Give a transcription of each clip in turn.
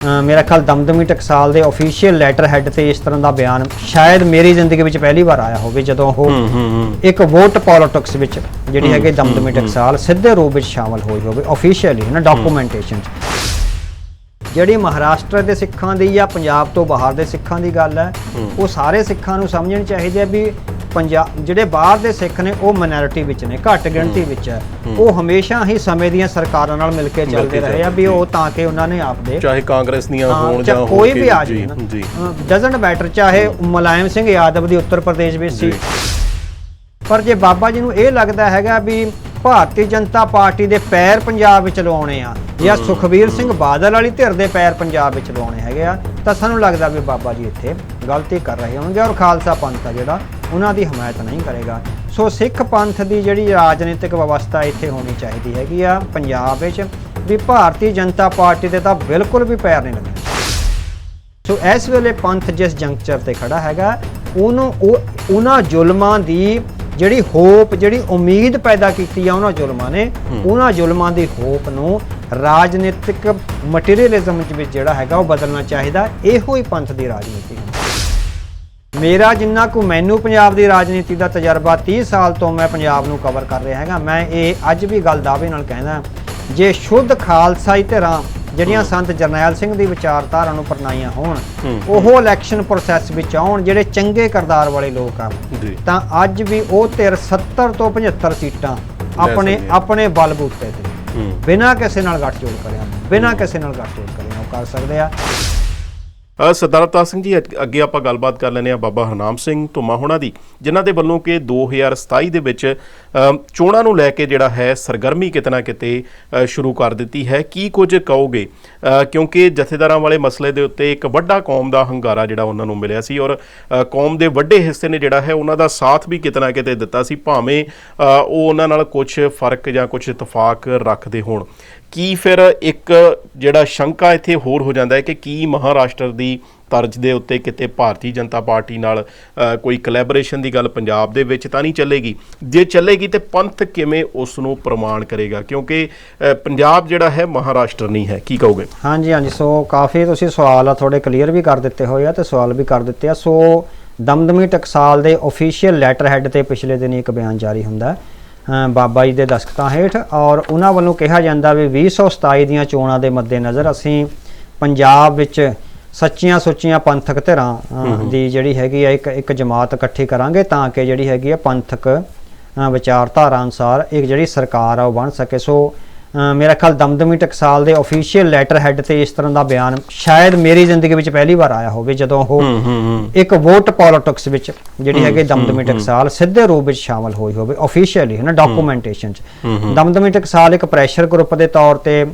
ਮੇਰਾ ਖਿਆਲ ਦਮਦਮੀ ਟਕਸਾਲ ਦੇ ਅਫੀਸ਼ੀਅਲ ਲੈਟਰ ਹੈਡ ਤੇ ਇਸ ਤਰ੍ਹਾਂ ਦਾ ਬਿਆਨ ਸ਼ਾਇਦ ਮੇਰੀ ਜ਼ਿੰਦਗੀ ਵਿੱਚ ਪਹਿਲੀ ਵਾਰ ਆਇਆ ਹੋਵੇ ਜਦੋਂ ਉਹ ਇੱਕ ਵੋਟ ਪੋਲਿਟਿਕਸ ਵਿੱਚ ਜਿਹੜੀ ਹੈਗੀ ਦਮਦਮੀ ਟਕਸਾਲ ਸਿੱਧੇ ਰੂਪ ਵਿੱਚ ਸ਼ਾਮਲ ਹੋਈ ਹੋਵੇ ਅਫੀਸ਼ੀਅਲੀ ਹੈ ਨਾ ਡਾਕੂਮੈਂਟੇਸ਼ਨ ਜਿਹੜੀ ਮਹਾਰਾਸ਼ਟਰ ਦੇ ਸਿੱਖਾਂ ਦੀ ਜਾਂ ਪੰਜਾਬ ਤੋਂ ਬਾਹਰ ਦੇ ਸਿੱਖਾਂ ਦੀ ਗੱਲ ਹੈ। ਉਹ ਸਾਰੇ ਸਿੱਖਾਂ ਨੂੰ ਸਮਝਣ ਚਾਹੀਦੇ ਆ ਵੀ ਪੰਜਾਬ ਜਿਹੜੇ ਬਾਹਰ ਦੇ ਸਿੱਖ ਨੇ ਉਹ ਮਿਨੋਰਿਟੀ ਵਿੱਚ ਨੇ ਘੱਟ ਗਿਣਤੀ ਵਿੱਚ ਹੈ। ਉਹ ਹਮੇਸ਼ਾ ਹੀ ਸਮੇਂ ਦੀਆਂ ਸਰਕਾਰਾਂ ਨਾਲ ਮਿਲ ਕੇ ਚੱਲਦੇ ਰਹੇ ਆ ਵੀ ਉਹ ਤਾਂ ਕਿ ਉਹਨਾਂ ਨੇ ਆਪਦੇ ਚਾਹੇ ਕਾਂਗਰਸ ਦੀਆਂ ਹੋਣ ਜਾਂ ਕੋਈ ਵੀ ਆ ਜੀ ਡਸਨਟ ਮੈਟਰ ਚਾਹੇ ਮੁਲਾਇਮ ਸਿੰਘ ਯਾਦਵ ਦੀ ਉੱਤਰ ਪ੍ਰਦੇਸ਼ ਵਿੱਚ ਸੀ। ਪਰ ਜੇ ਬਾਬਾ ਜੀ ਨੂੰ ਇਹ ਲੱਗਦਾ ਹੈਗਾ ਵੀ ਭਾਰਤੀ ਜਨਤਾ ਪਾਰਟੀ ਦੇ ਪੈਰ ਪੰਜਾਬ ਵਿੱਚ ਲਵਾਉਣੇ ਆ ਜਾਂ ਸੁਖਬੀਰ ਸਿੰਘ ਬਾਦਲ ਵਾਲੀ ਧਿਰ ਦੇ ਪੈਰ ਪੰਜਾਬ ਵਿੱਚ ਲਵਾਉਣੇ ਹੈਗੇ ਆ ਤਾਂ ਸਾਨੂੰ ਲੱਗਦਾ ਵੀ ਬਾਬਾ ਜੀ ਇੱਥੇ ਗਲਤੀ ਕਰ ਰਹੇ ਹੋਣਗੇ ਔਰ ਖਾਲਸਾ ਪੰਥ ਆ ਜਿਹੜਾ ਉਹਨਾਂ ਦੀ ਹਮਾਇਤ ਨਹੀਂ ਕਰੇਗਾ। ਸੋ ਸਿੱਖ ਪੰਥ ਦੀ ਜਿਹੜੀ ਰਾਜਨੀਤਿਕ ਵਿਵਸਥਾ ਇੱਥੇ ਹੋਣੀ ਚਾਹੀਦੀ ਹੈਗੀ ਆ। ਪੰਜਾਬ ਵਿੱਚ ਵੀ ਭਾਰਤੀ ਜਨਤਾ ਪਾਰਟੀ ਦੇ ਤਾਂ ਬਿਲਕੁਲ ਵੀ ਪੈਰ ਨਹੀਂ ਲੱਗਣੇ। ਸੋ ਇਸ ਵੇਲੇ ਪੰਥ ਜਿਸ ਜੰਕਚਰ ਤੇ ਖੜਾ ਹੈਗਾ ਉਹਨੂੰ ਉਹ ਉਹਨਾਂ ਜ਼ੁਲਮਾਂ ਦੀ ਜਿਹੜੀ ਹੋਪ ਜਿਹੜੀ ਉਮੀਦ ਪੈਦਾ ਕੀਤੀ ਆ ਉਹਨਾਂ ਜ਼ੁਲਮਾਂ ਨੇ ਉਹਨਾਂ ਜ਼ੁਲਮਾਂ ਦੀ ਹੋਪ ਨੂੰ ਰਾਜਨੀਤਿਕ ਮਟੀਰੀਅਲਿਜ਼ਮ ਵਿੱਚ ਜਿਹੜਾ ਹੈਗਾ ਉਹ ਬਦਲਣਾ ਚਾਹੀਦਾ। ਇਹੋ ਹੀ ਪੰਥ ਦੀ ਰਾਜਨੀਤੀ ਮੇਰਾ ਜਿੰਨਾ ਕੁ ਮੈਨੂੰ ਪੰਜਾਬ ਦੀ ਰਾਜਨੀਤੀ ਦਾ ਤਜਰਬਾ 30 ਸਾਲ ਤੋਂ ਮੈਂ ਪੰਜਾਬ ਨੂੰ ਕਵਰ ਕਰ ਰਿਹਾ ਹੈਗਾ ਮੈਂ ਇਹ ਅੱਜ ਵੀ ਗੱਲ ਦਾਅਵੇ ਨਾਲ ਕਹਿੰਦਾ ਜੇ ਸ਼ੁੱਧ ਖਾਲਸਾਈ ਧਿਰਾਂ ਜਿਹੜੀਆਂ ਸੰਤ ਜਰਨੈਲ ਸਿੰਘ ਦੀ ਵਿਚਾਰਧਾਰਾ ਨੂੰ ਪਰਨਾਈਆਂ ਹੋਣ ਉਹ ਇਲੈਕਸ਼ਨ ਪ੍ਰੋਸੈਸ ਵਿੱਚ ਆਉਣ ਜਿਹੜੇ ਚੰਗੇ ਕਰਦਾਰ ਵਾਲੇ ਲੋਕ ਆ ਤਾਂ ਅੱਜ ਵੀ ਉਹ ਧਿਰ 70 ਤੋਂ 75 ਸੀਟਾਂ ਆਪਣੇ। ਆਪਣੇ ਬਲਬੂਤੇ ਤੇ ਬਿਨਾਂ ਕਿਸੇ ਨਾਲ ਗੱਠਜੋੜ ਕਰਿਆ ਬਿਨਾਂ ਕਿਸੇ ਨਾਲ ਗੱਠਜੋੜ ਕਰਿਆ ਉਹ ਕਰ ਸਕਦੇ ਆ। ਸਰਦਾਰ ਅਵਤਾਰ ਸਿੰਘ ਜੀ ਅੱਗ- ਅੱਗੇ ਆਪਾਂ ਗੱਲਬਾਤ ਕਰ ਲੈਂਦੇ ਆ ਬਾਬਾ ਹਰਨਾਮ ਸਿੰਘ ਧੁਮਾ ਹੋਣਾ ਦੀ, ਜਿਨ੍ਹਾਂ ਦੇ ਵੱਲੋਂ ਕਿ 2027 ਦੇ ਵਿੱਚ ਚੋਣਾਂ ਨੂੰ ਲੈ ਕੇ ਜਿਹੜਾ ਹੈ ਸਰਗਰਮੀ ਕਿਤੇ ਨਾ ਕਿਤੇ ਸ਼ੁਰੂ ਕਰ ਦਿੱਤੀ ਹੈ। ਕੀ ਕੁਝ ਕਹੋਗੇ? ਕਿਉਂਕਿ ਜਥੇਦਾਰਾਂ ਵਾਲੇ ਮਸਲੇ ਦੇ ਉੱਤੇ ਇੱਕ ਵੱਡਾ ਕੌਮ ਦਾ ਹੰਗਾਰਾ ਜਿਹੜਾ ਉਹਨਾਂ ਨੂੰ ਮਿਲਿਆ ਸੀ ਔਰ ਕੌਮ ਦੇ ਵੱਡੇ ਹਿੱਸੇ ਨੇ ਜਿਹੜਾ ਹੈ ਉਹਨਾਂ ਦਾ ਸਾਥ ਵੀ ਕਿਤੇ ਨਾ ਕਿਤੇ ਦਿੱਤਾ ਸੀ, ਭਾਵੇਂ ਉਹ ਉਹਨਾਂ ਨਾਲ ਕੁਝ ਫ਼ਰਕ ਜਾਂ ਕੁਝ ਇਤਫਾਕ ਰੱਖਦੇ ਹੋਣ। ਕੀ ਫਿਰ ਇੱਕ ਜਿਹੜਾ ਸ਼ੰਕਾ ਇੱਥੇ ਹੋਰ ਹੋ ਜਾਂਦਾ ਹੈ ਕਿ ਕੀ ਮਹਾਰਾਸ਼ਟਰ ਦੀ ਤਰਜ਼ ਦੇ ਉੱਤੇ ਕਿਤੇ ਭਾਰਤੀ ਜਨਤਾ ਪਾਰਟੀ ਨਾਲ ਕੋਈ ਕੋਲੈਬੋਰੇਸ਼ਨ ਦੀ ਗੱਲ ਪੰਜਾਬ ਦੇ ਵਿੱਚ ਤਾਂ ਨਹੀਂ ਚੱਲੇਗੀ? ਜੇ ਚੱਲੇਗੀ ਤੇ ਪੰਥ ਕਿਵੇਂ ਉਸ ਨੂੰ ਪ੍ਰਮਾਣ ਕਰੇਗਾ? ਕਿਉਂਕਿ ਪੰਜਾਬ ਜਿਹੜਾ ਹੈ ਮਹਾਰਾਸ਼ਟਰ ਨਹੀਂ ਹੈ। ਕੀ ਕਹੋਗੇ? ਹਾਂਜੀ ਹਾਂਜੀ। ਸੋ ਕਾਫੀ ਤੁਸੀਂ ਸਵਾਲ ਆ ਥੋੜੇ ਕਲੀਅਰ ਵੀ ਕਰ ਦਿੱਤੇ ਹੋਏ ਆ ਤੇ ਸਵਾਲ ਵੀ ਕਰ ਦਿੱਤੇ ਆ। ਸੋ ਦਮਦਮੀ ਟਕਸਾਲ ਦੇ ਅਫੀਸ਼ੀਅਲ ਲੈਟਰ ਹੈੱਡ ਤੇ ਪਿਛਲੇ ਦਿਨ ਇੱਕ ਬਿਆਨ ਜਾਰੀ ਹੁੰਦਾ ਹੈ, ਬਾਬਾ ਜੀ ਦੇ ਦਸਖਤਾਂ ਹੇਠ ਔਰ ਉਹਨਾਂ ਵੱਲੋਂ ਕਿਹਾ ਜਾਂਦਾ ਵੀ 2027 ਦੀਆਂ ਚੋਣਾਂ ਦੇ ਮੱਦੇਨਜ਼ਰ ਅਸੀਂ ਪੰਜਾਬ ਵਿੱਚ ਸੱਚੀਆਂ ਸੁੱਚੀਆਂ ਪੰਥਕ ਧਿਰਾਂ ਦੀ ਜਿਹੜੀ ਹੈਗੀ ਆ ਇੱਕ ਇੱਕ ਜਮਾਤ ਇਕੱਠੀ ਕਰਾਂਗੇ ਤਾਂ ਕਿ ਜਿਹੜੀ ਹੈਗੀ ਆ ਪੰਥਕ ਵਿਚਾਰਧਾਰਾ ਅਨੁਸਾਰ ਇੱਕ ਜਿਹੜੀ ਸਰਕਾਰ ਆ ਉਹ ਬਣ ਸਕੇ। ਸੋ ਮੇਰਾ ਖਿਆਲ ਦਮਦਮੀ ਟਕਸਾਲ ਦੇ ਅਫੀਸ਼ੀਅਲ ਲੈਟਰ ਹੈਡ ਤੇ ਇਸ ਤਰ੍ਹਾਂ ਦਾ ਬਿਆਨ ਸ਼ਾਇਦ ਮੇਰੀ ਜ਼ਿੰਦਗੀ ਵਿੱਚ ਪਹਿਲੀ ਵਾਰ ਆਇਆ ਹੋਵੇ ਜਦੋਂ ਉਹ ਇੱਕ ਵੋਟ ਪੋਲਿਟਿਕਸ ਵਿੱਚ ਜਿਹੜੀ ਹੈਗੀ ਦਮਦਮੀ ਟਕਸਾਲ ਸਿੱਧੇ ਰੂਪ ਵਿੱਚ ਸ਼ਾਮਲ ਹੋਈ ਹੋਵੇ ਅਫੀਸ਼ੀਅਲੀ ਹੈ। ਨਾ ਡਾਕੂਮੈਂਟੇਸ਼ਨ ਚ ਦਮਦਮੀ ਟਕਸਾਲ ਇੱਕ ਪ੍ਰੈਸ਼ਰ ਗਰੁੱਪ ਦੇ ਤੌਰ ਤੇ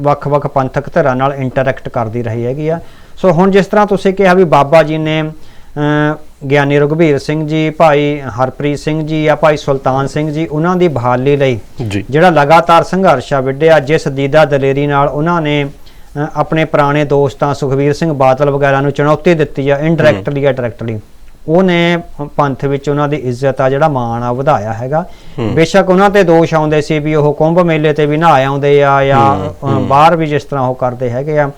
ਵੱਖ-ਵੱਖ ਪੰਥਕ ਧਿਰਾਂ ਨਾਲ ਇੰਟਰੈਕਟ ਕਰਦੀ ਰਹੀ ਹੈਗੀ ਆ। ਸੋ ਹੁਣ ਜਿਸ ਤਰ੍ਹਾਂ ਤੁਸੀਂ ਕਿਹਾ ਵੀ ਬਾਬਾ ਜੀ ਨੇ ਗਿਆਨੀ ਰਘਬੀਰ ਸਿੰਘ ਜੀ ਭਾਈ ਹਰਪ੍ਰੀਤ ਸਿੰਘ ਜੀ ਜਾਂ ਭਾਈ ਸੁਲਤਾਨ ਸਿੰਘ ਜੀ ਉਹਨਾਂ ਦੀ ਬਹਾਲੀ ਲਈ ਜਿਹੜਾ ਲਗਾਤਾਰ ਸੰਘਰਸ਼ ਆ ਵਿੱਢਿਆ ਜਿਸ ਦੀਦਾ ਦਲੇਰੀ ਨਾਲ ਉਹਨਾਂ ਨੇ ਆਪਣੇ ਪੁਰਾਣੇ ਦੋਸਤਾਂ ਸੁਖਵੀਰ ਸਿੰਘ ਬਾਦਲ ਵਗੈਰਾ ਨੂੰ ਚੁਣੌਤੀ ਦਿੱਤੀ ਆ ਇਨਡਾਇਰੈਕਟਲੀ ਜਾਂ ਡਾਇਰੈਕਟਲੀ ਉਹਨੇ ਪੰਥ ਵਿੱਚ ਉਹਨਾਂ ਦੀ ਇੱਜ਼ਤ ਆ ਜਿਹੜਾ ਮਾਣ ਆ ਵਧਾਇਆ ਹੈਗਾ। ਬੇਸ਼ੱਕ ਉਹਨਾਂ ਤੇ ਦੋਸ਼ ਆਉਂਦੇ ਸੀ ਵੀ ਉਹ ਕੁੰਭ ਮੇਲੇ ਤੇ ਵੀ ਨਹਾ ਆਉਂਦੇ ਆ ਜਾਂ ਬਾਹਰ ਵੀ ਜਿਸ ਤਰ੍ਹਾਂ ਉਹ ਕਰਦੇ ਹੈਗੇ ਆ।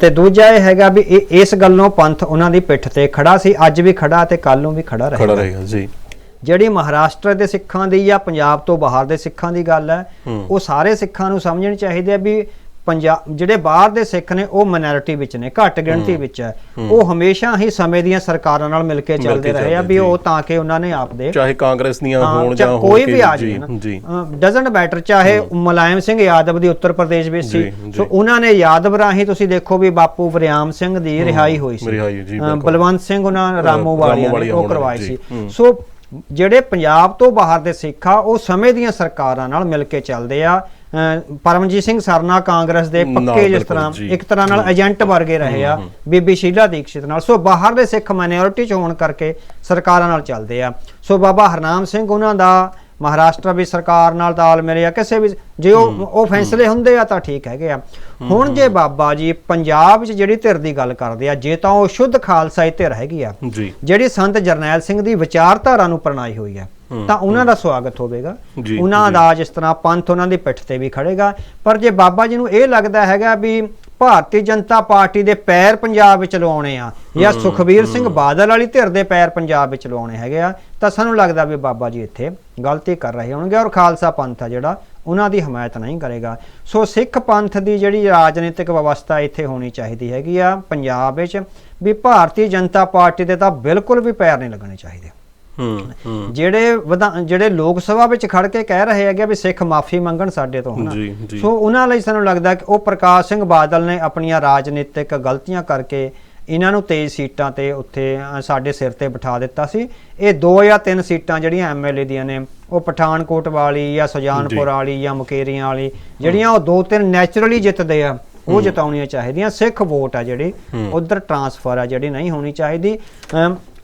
ਤੇ ਦੂਜਾ ਇਹ ਹੈਗਾ ਵੀ ਇਸ ਗੱਲੋਂ ਪੰਥ ਉਹਨਾਂ ਦੀ ਪਿੱਠ ਤੇ ਖੜਾ ਸੀ ਅੱਜ ਵੀ ਖੜਾ ਤੇ ਕੱਲ ਨੂੰ ਵੀ ਖੜਾ ਰਹੇਗਾ ਖੜਾ ਰਹੇਗਾ ਜੀ ਜਿਹੜੀ ਮਹਾਰਾਸ਼ਟਰ ਦੇ ਸਿੱਖਾਂ ਦੀ ਜਾਂ ਪੰਜਾਬ ਤੋਂ ਬਾਹਰ ਦੇ ਸਿੱਖਾਂ ਦੀ ਗੱਲ ਹੈ। ਉਹ ਸਾਰੇ ਸਿੱਖਾਂ ਨੂੰ ਸਮਝਣੀ ਚਾਹੀਦੀ ਹੈ ਵੀ ਪੰਜਾਬ ਜਿਹੜੇ ਬਾਹਰ ਦੇ ਸਿੱਖ ਨੇ ਉਹ ਮਿਨੋਰਿਟੀ ਵਿੱਚ ਨੇ ਘੱਟ ਗਿਣਤੀ ਵਿੱਚ ਹੈ। ਉਹ ਹਮੇਸ਼ਾ ਹੀ ਸਮੇਂ ਦੀਆਂ ਸਰਕਾਰਾਂ ਨਾਲ ਮਿਲ ਕੇ ਚੱਲਦੇ ਰਹੇ ਆ ਵੀ ਉਹ ਤਾਂ ਕਿ ਉਹਨਾਂ ਨੇ ਆਪਦੇ ਚਾਹੇ ਕਾਂਗਰਸ ਦੀਆਂ ਹਾਂ, ਹੋਣ ਜਾਂ ਕੋਈ ਹੋਰ ਵੀ ਆ ਜੀ, ਡਸਨਟ ਮੈਟਰ ਚਾਹੇ ਮੁਲਾਇਮ ਸਿੰਘ ਯਾਦਵ ਦੀ ਉੱਤਰ ਪ੍ਰਦੇਸ਼ ਵਿੱਚ ਸੀ। ਸੋ ਉਹਨਾਂ ਨੇ ਯਾਦਵ ਰਾਹੀਂ ਤੁਸੀਂ ਦੇਖੋ ਵੀ ਬਾਪੂ ਵਰਿਆਮ ਸਿੰਘ ਦੀ ਰਿਹਾਈ ਹੋਈ ਸੀ। ਬਲਵੰਤ ਸਿੰਘ ਉਹਨਾਂ ਰਾਮੂ ਵਾਲੀਆਂ ਨੇ ਉਹ ਕਰਵਾਈ ਸੀ। ਹੂੰ। ਸੋ ਜਿਹੜੇ ਪੰਜਾਬ ਤੋਂ ਬਾਹਰ ਦੇ ਸਿੱਖ ਆ ਉਹ ਸਮੇਂ ਦੀਆਂ ਸਰਕਾਰਾਂ ਨਾਲ ਮਿਲ ਕੇ ਚੱਲਦੇ ਆ। ਪਰਮਜੀਤ ਸਿੰਘ ਸਰਨਾ ਕਾਂਗਰਸ ਦੇ ਪੱਕੇ ਜਿਸ ਤਰ੍ਹਾਂ। ਇੱਕ ਤਰ੍ਹਾਂ ਨਾਲ ਏਜੰਟ ਵਰਗੇ ਰਹੇ ਆ ਬੀਬੀ ਸ਼ੀਲਾ ਦੀਕਸ਼ਿਤ ਨਾਲ। ਸੋ ਬਾਹਰ ਦੇ ਸਿੱਖ ਮਾਈਨੋਰਿਟੀ ਚ ਹੋਣ ਕਰਕੇ ਸਰਕਾਰਾਂ ਨਾਲ ਚੱਲਦੇ ਆ। ਸੋ ਬਾਬਾ ਹਰਨਾਮ ਸਿੰਘ ਉਹਨਾਂ ਦਾ ਮਹਾਰਾਸ਼ਟਰ ਵੀ ਸਰਕਾਰ ਨਾਲ ਤਾਲ ਮੇਰੇ ਆ ਕਿਸੇ ਵੀ ਜੇ ਉਹ ਉਹ ਫੈਸਲੇ ਹੁੰਦੇ ਆ ਤਾਂ ਠੀਕ ਹੈਗੇ ਆ। ਹੁਣ ਜੇ ਬਾਬਾ ਜੀ ਪੰਜਾਬ 'ਚ ਜਿਹੜੀ ਧਿਰ ਦੀ ਗੱਲ ਕਰਦੇ ਆ ਜੇ ਤਾਂ ਉਹ ਸ਼ੁੱਧ ਖਾਲਸਾਈ ਧਿਰ ਹੈਗੀ ਆ ਜਿਹੜੀ ਸੰਤ ਜਰਨੈਲ ਸਿੰਘ ਦੀ ਵਿਚਾਰਧਾਰਾ ਨੂੰ ਪ੍ਰਣਾਈ ਹੋਈ ਹੈ ਤਾਂ ਉਹਨਾਂ ਦਾ ਸਵਾਗਤ ਹੋਵੇਗਾ। ਉਹਨਾਂ। ਦਾ ਜਿਸ ਤਰ੍ਹਾਂ ਪੰਥ ਉਹਨਾਂ ਦੀ ਪਿੱਠ ਤੇ ਵੀ ਖੜੇਗਾ। ਪਰ ਜੇ ਬਾਬਾ ਜੀ ਨੂੰ ਇਹ ਲੱਗਦਾ ਹੈਗਾ ਵੀ ਭਾਰਤੀ ਜਨਤਾ ਪਾਰਟੀ ਦੇ ਪੈਰ ਪੰਜਾਬ ਵਿੱਚ ਲਵਾਉਣੇ ਆ ਜਾਂ ਸੁਖਬੀਰ ਸਿੰਘ ਬਾਦਲ ਵਾਲੀ ਧਿਰ ਦੇ ਪੈਰ ਪੰਜਾਬ ਵਿੱਚ ਲਵਾਉਣੇ ਹੈਗੇ ਆ ਤਾਂ ਸਾਨੂੰ ਲੱਗਦਾ ਵੀ ਬਾਬਾ ਜੀ ਇੱਥੇ ਗਲਤੀ ਕਰ ਰਹੇ ਹੋਣਗੇ ਔਰ ਖਾਲਸਾ ਪੰਥ ਆ ਜਿਹੜਾ ਉਹਨਾਂ ਦੀ ਹਮਾਇਤ ਨਹੀਂ ਕਰੇਗਾ। ਸੋ ਸਿੱਖ ਪੰਥ ਦੀ ਜਿਹੜੀ ਰਾਜਨੀਤਿਕ ਵਿਵਸਥਾ ਇੱਥੇ ਹੋਣੀ ਚਾਹੀਦੀ ਹੈਗੀ ਆ ਪੰਜਾਬ ਵਿੱਚ ਵੀ ਭਾਰਤੀ ਜਨਤਾ ਪਾਰਟੀ ਦੇ ਤਾਂ ਬਿਲਕੁਲ ਵੀ ਪੈਰ ਨਹੀਂ ਲੱਗਣੇ ਚਾਹੀਦੇ। ਜਿਹੜੇ ਜਿਹੜੇ ਲੋਕ ਸਭਾ ਵਿੱਚ ਖੜ ਕੇ ਕਹਿ ਰਹੇ ਹੈਗੇ ਵੀ ਸਿੱਖ ਮਾਫੀ ਮੰਗਣ ਸਾਡੇ ਤੋਂ ਹਨਾ। ਸੋ ਉਹਨਾਂ ਲਈ ਸਾਨੂੰ ਲੱਗਦਾ ਕਿ ਉਹ ਪ੍ਰਕਾਸ਼ ਸਿੰਘ ਬਾਦਲ ਨੇ ਆਪਣੀਆਂ ਰਾਜਨੀਤਿਕ ਗਲਤੀਆਂ ਕਰਕੇ ਇਹਨਾਂ ਨੂੰ 23 ਸੀਟਾਂ ਤੇ ਉੱਥੇ ਸਾਡੇ ਸਿਰ ਤੇ ਬਿਠਾ ਦਿੱਤਾ ਸੀ। ਇਹ ਦੋ ਜਾਂ ਤਿੰਨ ਸੀਟਾਂ ਜਿਹੜੀਆਂ ਐਮਐਲਏ ਦੀਆਂ ਨੇ ਉਹ ਪਠਾਨਕੋਟ ਵਾਲੀ ਜਾਂ ਸੁਜਾਨਪੁਰ ਵਾਲੀ ਜਾਂ ਮੁਕੇਰੀਆਂ ਵਾਲੀ ਜਿਹੜੀਆਂ ਉਹ ਦੋ ਤਿੰਨ ਨੈਚੁਰਲੀ ਜਿੱਤਦੇ ਆ ਉਹ ਜਿਤਾਉਣੀਆਂ ਚਾਹੀਦੀਆਂ। ਸਿੱਖ ਵੋਟ ਆ ਜਿਹੜੀ ਉਧਰ ਟਰਾਂਸਫਰ ਆ ਜਿਹੜੀ ਨਹੀਂ ਹੋਣੀ ਚਾਹੀਦੀ।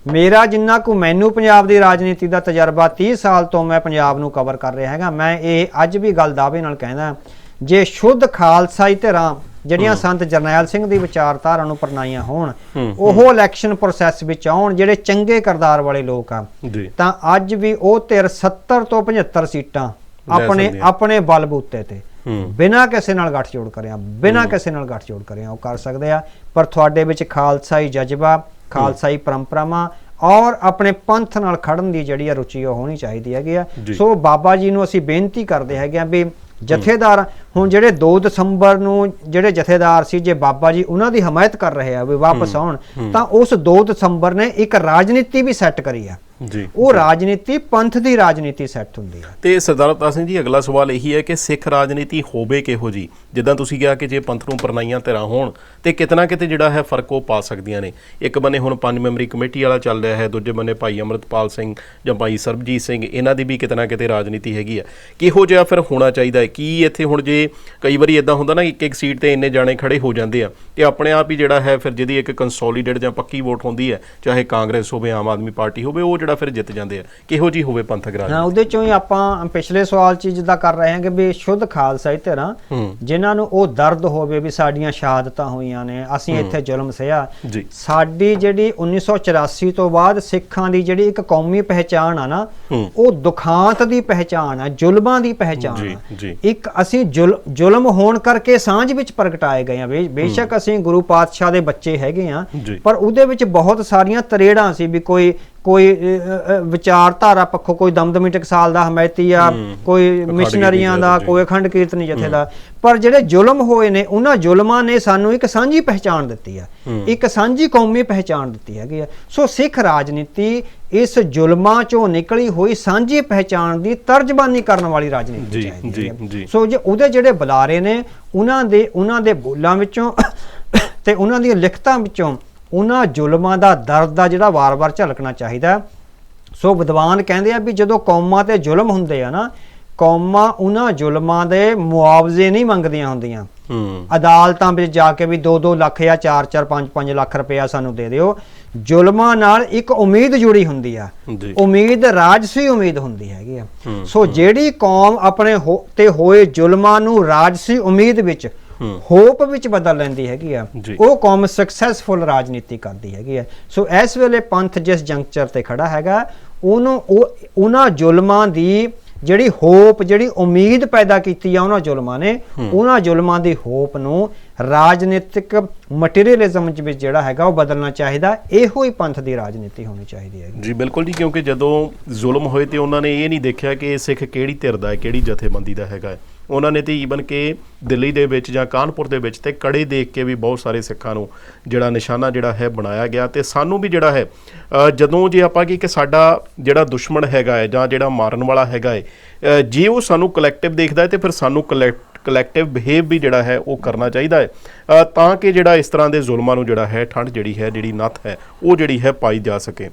ਮੇਰਾ ਜਿੰਨਾ ਕੁ ਮੈਨੂੰ ਪੰਜਾਬ ਦੀ ਰਾਜਨੀਤੀ ਦਾ ਤਜਰਬਾ 30 ਸਾਲ ਤੋਂ ਮੈਂ ਪੰਜਾਬ ਨੂੰ ਕਵਰ ਕਰ ਰਿਹਾ ਹੈਗਾ ਮੈਂ ਇਹ ਅੱਜ ਵੀ ਗੱਲ ਦਾਅਵੇ ਨਾਲ ਕਹਿੰਦਾ ਜੇ ਸ਼ੁੱਧ ਖਾਲਸਾਈ ਧਿਰਾਂ ਜਿਹੜੀਆਂ ਸੰਤ ਜਰਨੈਲ ਸਿੰਘ ਦੀ ਵਿਚਾਰਧਾਰਾ ਨੂੰ ਪਰਨਾਈਆਂ ਹੋਣ ਉਹ ਇਲੈਕਸ਼ਨ ਪ੍ਰੋਸੈਸ ਵਿੱਚ ਆਉਣ ਜਿਹੜੇ ਚੰਗੇ ਕਰਦਾਰ ਵਾਲੇ ਲੋਕ ਆ ਤਾਂ ਅੱਜ ਵੀ ਉਹ ਧਿਰ 70 ਤੋਂ 75 ਸੀਟਾਂ ਆਪਣੇ। ਆਪਣੇ ਬਲਬੂਤੇ ਤੇ ਬਿਨਾਂ ਕਿਸੇ ਨਾਲ ਗੱਠਜੋੜ ਕਰਿਆ ਬਿਨਾਂ ਕਿਸੇ ਨਾਲ ਗੱਠਜੋੜ ਕਰਿਆ ਉਹ ਕਰ ਸਕਦੇ ਆ ਪਰ ਤੁਹਾਡੇ ਵਿੱਚ ਖਾਲਸਾਈ ਜਜ਼ਬਾ ਖਾਲਸਾਈ ਪਰੰਪਰਾਵਾਂ ਔਰ ਆਪਣੇ ਪੰਥ ਨਾਲ ਖੜਨ ਦੀ ਜਿਹੜੀ ਆ ਰੁਚੀ ਉਹ ਹੋਣੀ ਚਾਹੀਦੀ ਹੈਗੀ ਆ। ਸੋ ਬਾਬਾ ਜੀ ਨੂੰ ਅਸੀਂ ਬੇਨਤੀ ਕਰਦੇ ਹੈਗੇ ਆ ਵੀ ਜਥੇਦਾਰ ਹੁਣ ਜਿਹੜੇ 2 ਦਸੰਬਰ ਨੂੰ ਜਿਹੜੇ ਜਥੇਦਾਰ ਸੀ ਜੇ ਬਾਬਾ ਜੀ ਉਹਨਾਂ ਦੀ ਹਮਾਇਤ ਕਰ ਰਹੇ ਆ ਵੀ ਵਾਪਸ ਆਉਣ ਤਾਂ ਉਸ 2 ਦਸੰਬਰ ਨੇ ਇੱਕ ਰਾਜਨੀਤੀ ਵੀ ਸੈੱਟ ਕਰੀ ਆ। ਜੀ। ਉਹ ਰਾਜਨੀਤੀ ਪੰਥ ਦੀ ਰਾਜਨੀਤੀ ਸੈੱਟ ਹੁੰਦੀ ਆ ਤੇ ਸਰਦਾਰ ਅਵਤਾਰ ਸਿੰਘ ਜੀ ਅਗਲਾ ਸਵਾਲ ਇਹੀ ਹੈ ਕਿ ਸਿੱਖ ਰਾਜਨੀਤੀ ਹੋਵੇ ਕਿਹੋ ਜੀ? ਜਿੱਦਾਂ ਤੁਸੀਂ ਕਿਹਾ ਕਿ ਜੇ ਪੰਥ ਨੂੰ ਪਰਨਾਈਆਂ ਧਿਰਾਂ ਹੋਣ ਤੇ ਕਿਤਨਾ ਕਿਤੇ ਜਿਹੜਾ ਹੈ ਫ਼ਰਕ ਉਹ ਪਾ ਸਕਦੀਆਂ ਨੇ। ਇੱਕ ਬੰਨੇ ਹੁਣ ਪੰਜ ਮੈਂਬਰੀ ਕਮੇਟੀ ਵਾਲਾ ਚੱਲ ਰਿਹਾ ਹੈ ਦੂਜੇ ਬੰਨੇ ਭਾਈ ਅਮਰਤਪਾਲ ਸਿੰਘ ਜਾਂ ਭਾਈ ਸਰਬਜੀਤ ਸਿੰਘ ਇਹਨਾਂ ਦੀ ਵੀ ਕਿਤਨਾ ਕਿਤੇ ਰਾਜਨੀਤੀ ਹੈਗੀ ਆ ਕਿਹੋ ਜਿਹਾ ਫਿਰ ਹੋਣਾ ਚਾਹੀਦਾ ਹੈ? ਕੀ ਇੱਥੇ ਹੁਣ ਜੇ ਕਈ ਵਾਰੀ ਇਦਾਂ ਹੁੰਦਾ ਨਾ ਇੱਕ ਇੱਕ ਸੀਟ ਤੇ ਇੰਨੇ ਜਾਣੇ ਖੜੇ ਹੋ ਜਾਂਦੇ ਆ ਤੇ ਆਪਣੇ ਆਪ ਹੀ ਜਿਹੜਾ ਹੈ ਫਿਰ ਜਿਹਦੀ ਇੱਕ ਕੰਸੋਲੀਡੇਟ ਜਾਂ ਪੱਕੀ ਵੋਟ ਹੁੰਦੀ ਹੈ ਚਾਹੇ ਕਾਂਗਰਸ ਹੋਵੇ ਆਮ ਆਦਮੀ ਪਾਰਟੀ ਹੋਵੇ ਉਹ ਜਿਹੜਾ ਫਿਰ ਜਿੱਤ ਜਾਂਦੇ ਆ। ਕਿਹੋ ਜੀ ਹੋਵੇ ਪੰਥਕ ਰਾਜਨੀਤੀ ਹਾਂ ਉਹਦੇ ਚੋਂ ਹੀ ਆਪਾਂ ਪਿਛਲੇ ਸਵਾਲ 'ਚ ਜਿੱਦਾਂ ਕਰ ਰਹੇ ਹਾਂ ਕਿ ਵੀ ਸ਼ੁੱਧ ਖਾਲਸਾਈ ਧਿਰਾਂ। ਜਿਨ੍ਹਾਂ ਨੂੰ ਉਹ ਦਰਦ ਹੋਵੇ ਵੀ ਸਾਡੀਆਂ ਸ਼ਹਾਦਤਾਂ ਹੋਈਆਂ ਨੇ ਅਸੀਂ ਇੱਥੇ ਜ਼ੁਲਮ ਸਹਿਆ। ਸਾਡੀ ਜਿਹੜੀ 1984 ਤੋਂ ਬਾਅਦ ਸਿੱਖਾਂ ਦੀ ਜਿਹੜੀ ਇੱਕ ਕੌਮੀ ਪਹਿਚਾਣ ਆ ਨਾ ਉਹ ਦੁਖਾਂਤ ਦੀ ਪਹਿਚਾਣ ਆ ਜ਼ੁਲਮਾਂ ਦੀ ਪਹਿਚਾਣ ਆ। ਇੱਕ ਅਸੀਂ ਜ਼ੁਲ- ਜ਼ੁਲਮ ਹੋਣ ਕਰਕੇ ਸਾਂਝ ਵਿੱਚ ਪ੍ਰਗਟਾਏ ਗਏ ਆ। ਬੇਸ਼ੱਕ ਅਸੀਂ ਗੁਰੂ ਪਾਤਸ਼ਾਹ ਦੇ ਬੱਚੇ ਹੈਗੇ ਆ ਪਰ ਉਹਦੇ ਵਿੱਚ ਬਹੁਤ ਸਾਰੀਆਂ ਤਰੇੜਾਂ ਸੀ ਵੀ ਕੋਈ ਕੋਈ ਵਿਚਾਰਧਾਰਾ ਪੱਖੋਂ ਕੋਈ ਦਮਦਮੀ ਟਕਸਾਲ ਦਾ ਹਮਾਇਤੀ ਆ ਕੋਈ ਮਿਸ਼ਨਰੀਆਂ ਦਾ। ਕੋਈ ਅਖੰਡ ਕੀਰਤਨੀ ਜਥੇ ਦਾ ਪਰ ਜਿਹੜੇ ਜ਼ੁਲਮ ਹੋਏ ਨੇ ਉਹਨਾਂ ਜ਼ੁਲਮਾਂ ਨੇ ਸਾਨੂੰ ਇੱਕ ਸਾਂਝੀ ਪਹਿਚਾਣ ਦਿੱਤੀ ਆ ਇੱਕ ਸਾਂਝੀ ਕੌਮੀ ਪਹਿਚਾਣ ਦਿੱਤੀ ਹੈਗੀ ਆ ਸੋ ਸਿੱਖ ਰਾਜਨੀਤੀ ਇਸ ਜ਼ੁਲਮਾਂ ਚੋਂ ਨਿਕਲੀ ਹੋਈ ਸਾਂਝੀ ਪਹਿਚਾਣ ਦੀ ਤਰਜਮਾਨੀ ਕਰਨ ਵਾਲੀ ਰਾਜਨੀਤੀ ਚਾਹੀਦੀ ਜੀ, ਹੈ। ਜੀ। ਸੋ ਜੇ ਉਹਦੇ ਜਿਹੜੇ ਬੁਲਾਰੇ ਨੇ ਉਹਨਾਂ ਦੇ ਉਹਨਾਂ ਦੇ ਬੋਲਾਂ ਵਿੱਚੋਂ ਤੇ ਉਹਨਾਂ ਦੀਆਂ ਲਿਖਤਾਂ ਵਿੱਚੋਂ ਉਹਨਾਂ ਜ਼ੁਲਮਾਂ ਦਾ ਦਰਦ ਦਾ ਜਿਹੜਾ ਵਾਰ-ਵਾਰ ਝਲਕਣਾ ਚਾਹੀਦਾ। ਸੋ ਵਿਦਵਾਨ ਕਹਿੰਦੇ ਆ ਵੀ ਜਦੋਂ ਕੌਮਾਂ ਤੇ ਜ਼ੁਲਮ ਹੁੰਦੇ ਆ ਨਾ ਕੌਮਾਂ ਉਹਨਾਂ ਜ਼ੁਲਮਾਂ ਦੇ ਮੁਆਵਜ਼ੇ ਨਹੀਂ ਮੰਗਦੀਆਂ ਹੁੰਦੀਆਂ। ਹੂੰ। ਅਦਾਲਤਾਂ ਵਿੱਚ ਜਾ ਕੇ ਵੀ 2-2 ਲੱਖ ਜਾਂ 4-4 5-5 ਲੱਖ ਰੁਪਇਆ ਸਾਨੂੰ ਦੇ ਦਿਓ। ਜ਼ੁਲਮਾਂ ਨਾਲ ਇੱਕ ਉਮੀਦ ਜੁੜੀ ਹੁੰਦੀ ਆ। ਉਮੀਦ ਰਾਜਸੀ ਉਮੀਦ ਹੁੰਦੀ ਹੈਗੀ ਆ। ਸੋ ਜਿਹੜੀ ਕੌਮ ਆਪਣੇ ਤੇ ਹੋਏ ਜ਼ੁਲਮਾਂ ਨੂੰ ਰਾਜਸੀ ਉਮੀਦ ਵਿੱਚ। ਹੋਪ ਵਿੱਚ ਬਦਲ ਲੈਂਦੀ ਹੈਗੀ ਆ। ਉਹ ਕੌਮ ਸਕਸੈਸਫੁਲ ਰਾਜਨੀਤੀ ਕਰਦੀ ਹੈਗੀ ਆ। ਸੋ ਇਸ ਵੇਲੇ ਪੰਥ ਜਿਸ ਜੰਕਚਰ ਤੇ ਖੜਾ ਹੈਗਾ ਉਹਨੂੰ ਉਹ ਉਹਨਾਂ ਜ਼ੁਲਮਾਂ ਦੀ ਜਿਹੜੀ ਹੋਪ ਜਿਹੜੀ ਉਮੀਦ ਪੈਦਾ ਕੀਤੀ ਆ ਉਹਨਾਂ ਜ਼ੁਲਮਾਂ ਨੇ ਉਹਨਾਂ ਜ਼ੁਲਮਾਂ ਦੀ ਹੋਪ ਨੂੰ ਰਾਜਨੀਤਿਕ ਮਟੀਰੀਅਲਿਜ਼ਮ ਵਿੱਚ ਜਿਹੜਾ ਹੈਗਾ ਉਹ ਬਦਲਣਾ ਚਾਹੀਦਾ। ਇਹੋ ਹੀ ਪੰਥ ਦੀ ਰਾਜਨੀਤੀ ਹੋਣੀ ਚਾਹੀਦੀ ਹੈ ਜੀ ਬਿਲਕੁਲ ਜੀ ਕਿਉਂਕਿ ਜਦੋਂ ਜ਼ੁਲਮ ਹੋਏ ਤੇ ਉਹਨਾਂ ਨੇ ਇਹ ਨਹੀਂ ਦੇਖਿਆ ਕਿ ਸਿੱਖ ਕਿਹੜੀ ਧਿਰ ਦਾ ਹੈ ਕਿਹੜੀ ਜਥੇਬੰਦੀ ਦਾ ਹੈਗਾ ਹੈ। ਉਹਨਾਂ ਨੇ ਤੇ ਈਵਨ ਕਿ ਦਿੱਲੀ ਦੇ ਵਿੱਚ ਜਾਂ ਕਾਨਪੁਰ ਦੇ ਵਿੱਚ ਤੇ ਕੜੇ ਦੇਖ ਕੇ ਵੀ ਬਹੁਤ ਸਾਰੇ ਸਿੱਖਾਂ ਨੂੰ ਜਿਹੜਾ ਨਿਸ਼ਾਨਾ ਜਿਹੜਾ ਹੈ ਬਣਾਇਆ ਗਿਆ ਤੇ ਸਾਨੂੰ ਵੀ ਜਿਹੜਾ ਹੈ ਜਦੋਂ ਜੇ ਆਪਾਂ ਕੀ ਕਿ ਸਾਡਾ ਜਿਹੜਾ ਦੁਸ਼ਮਣ ਹੈਗਾ ਹੈ ਜਾਂ ਜਿਹੜਾ ਮਾਰਨ ਵਾਲਾ ਹੈਗਾ ਹੈ ਜੇ ਉਹ ਸਾਨੂੰ ਕਲੈਕਟਿਵ ਦੇਖਦਾ ਹੈ ਤੇ ਫਿਰ ਸਾਨੂੰ ਕਲੈਕਟਿਵ ਬਿਹੇਵ ਵੀ ਜਿਹੜਾ ਹੈ ਉਹ ਕਰਨਾ ਚਾਹੀਦਾ ਹੈ। ਤਾਂ ਕਿ ਜਿਹੜਾ ਇਸ ਤਰ੍ਹਾਂ ਦੇ ਜ਼ੁਲਮਾਂ ਨੂੰ ਜਿਹੜਾ ਹੈ ਠੰਡ ਜਿਹੜੀ ਹੈ, ਜਿਹੜੀ ਨੱਥ ਹੈ, ਉਹ ਜਿਹੜੀ ਹੈ ਪਾਈ ਜਾ ਸਕੇ।